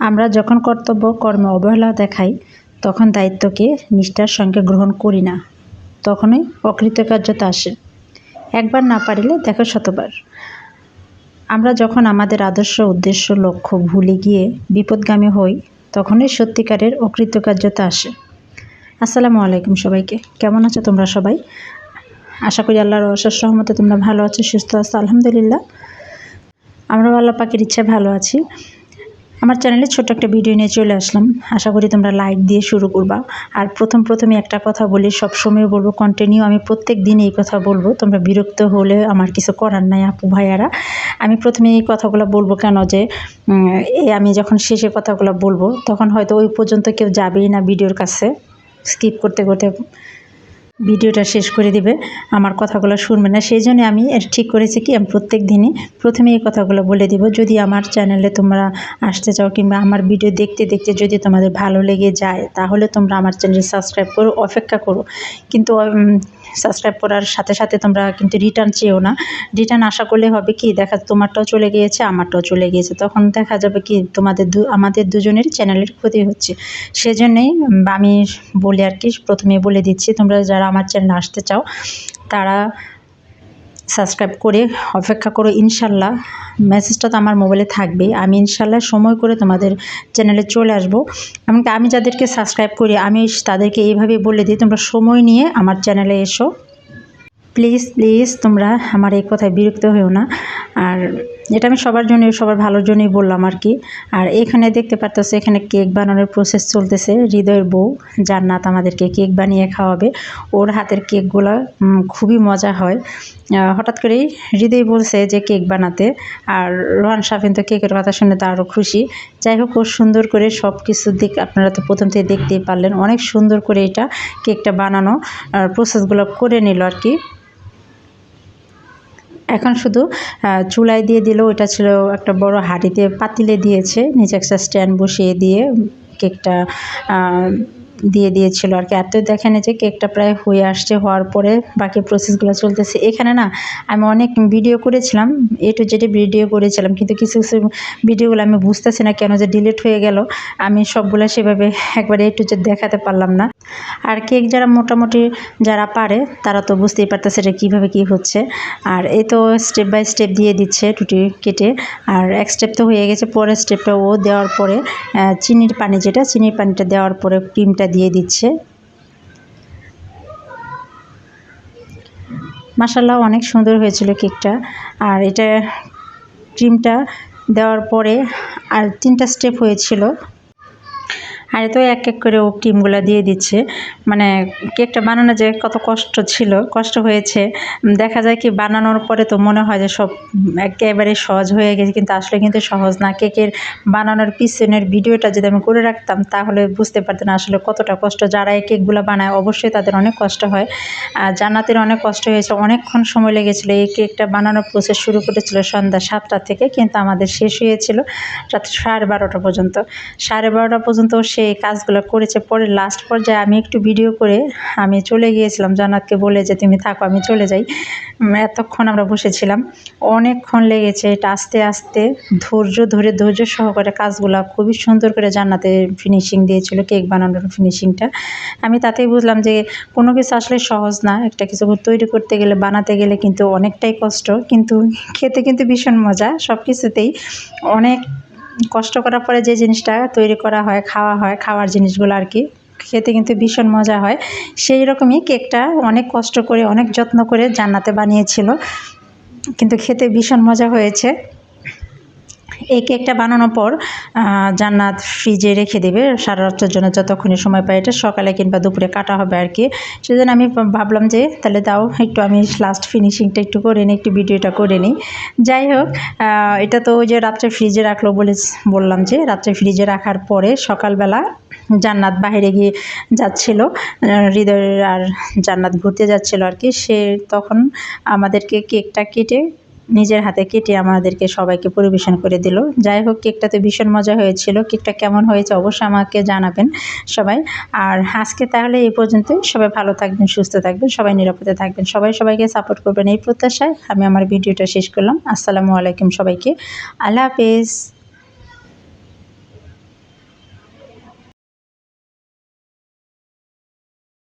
আমরা যখন কর্তব্য, কর্মে অবহেলা দেখাই, তখন দায়িত্বকে নিষ্ঠার সঙ্গে গ্রহণ করি না। তখনই অকৃতকার্যতা আসে। একবার না পারিলে দেখো শতবার। আমরা যখন আমাদের আদর্শ উদ্দেশ্য, লক্ষ্য ভুলে গিয়ে বিপদগামী হই, তখনই সত্যিকারের অকৃতকার্যতা আসে। আসসালামু আলাইকুম সবাইকে। কেমন আছো তোমরা সবাই? আশা করি আল্লাহর অশেষ সহমতে তোমরা ভালো আছো, সুস্থ আছো, আলহামদুলিল্লাহ। আমরাও আল্লাহ পাখির ইচ্ছা ভালো আছি। আমার চ্যানেলে ছোট্ট একটা ভিডিও নিয়ে চলে আসলাম। আশা করি তোমরা লাইক দিয়ে শুরু করবা। আর প্রথম প্রথমে একটা কথা বলি সবসময় বলব কন্টিনিউ আমি প্রত্যেক দিন এই কথা বলব। তোমরা বিরক্ত হলে আমার কিছু করার নাই আপু ভাইয়ারা। আমি প্রথমে এই কথাগুলো বলব কেন যে আমি যখন শেষে কথাগুলো বলব, তখন হয়তো ওই পর্যন্ত কেউ যাবেই না ভিডিওর কাছে। স্কিপ করতে করতে ভিডিওটা শেষ করে দিবে, আমার কথাগুলো শুনবে না। সেই জন্য আমি ঠিক করেছি কি, আমি প্রত্যেক দিনই প্রথমে এই কথাগুলো বলে দিব। যদি আমার চ্যানেলে তোমরা আসতে চাও কিংবা আমার ভিডিও দেখতে দেখতে যদি তোমাদের ভালো লেগে যায়, তাহলে তোমরা আমার চ্যানেল সাবস্ক্রাইব করো, অপেক্ষা করো। কিন্তু সাবস্ক্রাইব করার সাথে সাথে তোমরা কিন্তু রিটার্ন চেয়েও না। রিটার্ন আশা করলে হবে কি, দেখা তোমারটাও চলে গিয়েছে, আমারটাও চলে গিয়েছে। তখন দেখা যাবে কি, তোমাদের দু, আমাদের দুজনের চ্যানেলের ক্ষতি হচ্ছে। সেজন্যই আমি বলে আর কি প্রথমে বলে দিচ্ছি, তোমরা যারা আমার চ্যানেলে আসতে চাও, তারা সাবস্ক্রাইব করে অপেক্ষা করো, ইনশাল্লাহ মেসেজটা তো আমার মোবাইলে থাকবে। আমি ইনশাল্লাহ সময় করে তোমাদের চ্যানেলে চলে আসব। এমনকি আমি যাদেরকে সাবস্ক্রাইব করি, আমি তাদেরকে এইভাবে বলে দিই, তোমরা সময় নিয়ে আমার চ্যানেলে এসো। প্লিজ প্লিজ তোমরা আমার এই কথায় বিরক্ত হয়েও না। আর এটা আমি সবার জন্য সবার ভালোর জন্যই বললাম আর কি। আর এখানে দেখতে পারতেছে, এখানে কেক বানানোর প্রসেস চলতেছে। হৃদয়ের বউ, জান্নাত আমাদেরকে কেক বানিয়ে খাওয়াবে। ওর হাতের কেকগুলো খুবই মজা হয়। হঠাৎ করেই হৃদয় বলছে যে কেক বানাতে। আর রোহান সাফিন তো কেকের কথা শুনে তো আরও খুশি। যাই হোক, ও সুন্দর করে সব কিছু দিক আপনারা তো প্রথম থেকে দেখতেই পারলেন, অনেক সুন্দর করে এটা কেকটা বানানো, আর প্রসেসগুলো করে নিল আর কি। এখন শুধু চুলায় দিয়ে দিলেও এটা ছিল একটা বড় হাঁড়িতে পাতিলে দিয়েছে। নিচে একটা স্ট্যান্ড বসিয়ে দিয়ে কেকটা দিয়ে দিয়েছিল আর কি। এত দেখেন যে কেকটা প্রায় হয়ে আসছে, হওয়ার পরে বাকি প্রসেসগুলো চলতেছে। এখানে না, আমি অনেক ভিডিও করেছিলাম এ টু জেডে ভিডিও করেছিলাম, কিন্তু কিছু কিছু ভিডিওগুলো আমি বুঝতেছি না কেন যে ডিলিট হয়ে গেল। আমি সবগুলো সেভাবে একবারে এ টু জেড দেখাতে পারলাম না। আর কেক যারা মোটামুটি যারা পারে, তারা তো বুঝতেই পারতেছে এটা কীভাবে কী হচ্ছে। আর এ তো স্টেপ বাই স্টেপ দিয়ে দিচ্ছে টুটি কেটে। আর এক স্টেপ তো হয়ে গেছে, পরের স্টেপটা ও দেওয়ার পরে চিনির পানি যেটা, চিনির পানিটা দেওয়ার পরে ক্রিমটা দিয়ে দিচ্ছে। মাসাল্লাহ অনেক সুন্দর হয়েছিল কেকটা। আর এটা ক্রিমটা দেওয়ার পরে আর তিনটা স্টেপ হয়েছিল। আর তো এক এক করে ও ক্রিমগুলো দিয়ে দিচ্ছে। মানে কেকটা বানানো যে কত কষ্ট ছিল, কষ্ট হয়েছে। দেখা যায় কি বানানোর পরে তো মনে হয় যে সব একেবারে সহজ হয়ে গেছে, কিন্তু আসলে কিন্তু সহজ না। কেকের বানানোর পিছনের ভিডিওটা যদি আমি করে রাখতাম, তাহলে বুঝতে পারতেন আসলে কতটা কষ্ট। যারা এই কেকগুলো বানায়, অবশ্যই তাদের অনেক কষ্ট হয়। আর জান্নাতের অনেক কষ্ট হয়েছে। অনেকক্ষণ সময় লেগেছিলো। এই কেকটা বানানোর প্রসেস শুরু করেছিল সন্ধ্যা সাতটা থেকে, কিন্তু আমাদের শেষ হয়েছিল রাত সাড়ে বারোটা পর্যন্ত। সাড়ে বারোটা পর্যন্ত সে সে কাজগুলো করেছে, পরে লাস্ট পর্যায়ে আমি একটু ভিডিও করে আমি চলে গিয়েছিলাম। জান্নাতকে বলে যে, তুমি থাকো, আমি চলে যাই। এতক্ষণ আমরা বসেছিলাম। অনেকক্ষণ লেগেছে এটা আস্তে আস্তে। ধৈর্য ধরে, ধৈর্য সহকারে কাজগুলো খুবই সুন্দর করে জান্নাতে ফিনিশিং দিয়েছিল কেক বানানোর ফিনিশিংটা আমি তাতেই বুঝলাম যে, কোনো কিছু আসলে সহজ না। একটা কিছু তৈরি করতে গেলে, বানাতে গেলে কিন্তু অনেকটাই কষ্ট। কিন্তু খেতে কিন্তু ভীষণ মজা সব কিছুতেই অনেক কষ্ট করার পরে যে জিনিসটা তৈরি করা হয়, খাওয়া হয়, খাওয়ার জিনিসগুলো আর কি, খেতে কিন্তু ভীষণ মজা হয়। সেই রকমই কেকটা অনেক কষ্ট করে, অনেক যত্ন করে জান্নাতে বানিয়েছিল। কিন্তু খেতে ভীষণ মজা হয়েছে। এই কেকটা বানানোর পর জান্নাত ফ্রিজে রেখে দেবে। সারা রাত্রের জন্য যতক্ষণই সময় পাই এটা সকালে কিংবা দুপুরে কাটা হবে আর কি। সেজন্য আমি ভাবলাম যে, তাহলে দাও, একটু আমি লাস্ট ফিনিশিংটা একটু করে নিই, একটু ভিডিওটা করে নিই। যাই হোক এটা তো ওই যে রাত্রে ফ্রিজে রাখল বলে বললাম যে, রাত্রে ফ্রিজে রাখার পরে সকালবেলা জান্নাত বাহিরে গিয়ে যাচ্ছিল হৃদয় আর জান্নাত ঘুরতে যাচ্ছিল আর কি। সে তখন আমাদেরকে কেকটা কেটে নিজের হাতে কেটে আমাদেরকে সবাইকে পরিবেশন করে দিল। যাই হোক কেকটাতে ভীষণ মজা হয়েছিল। কেকটা কেমন হয়েছে অবশ্যই আমাকে জানাবেন সবাই। আর আজকে তাহলে এই পর্যন্তই। সবাই ভালো থাকবেন, সুস্থ থাকবেন, সবাই নিরাপদে থাকবেন। সবাই সবাইকে সাপোর্ট করবেন এই প্রত্যাশায়। আমি আমার ভিডিওটা শেষ করলাম। আসসালামু আলাইকুম সবাইকে। আল্লাহ হাফেজ।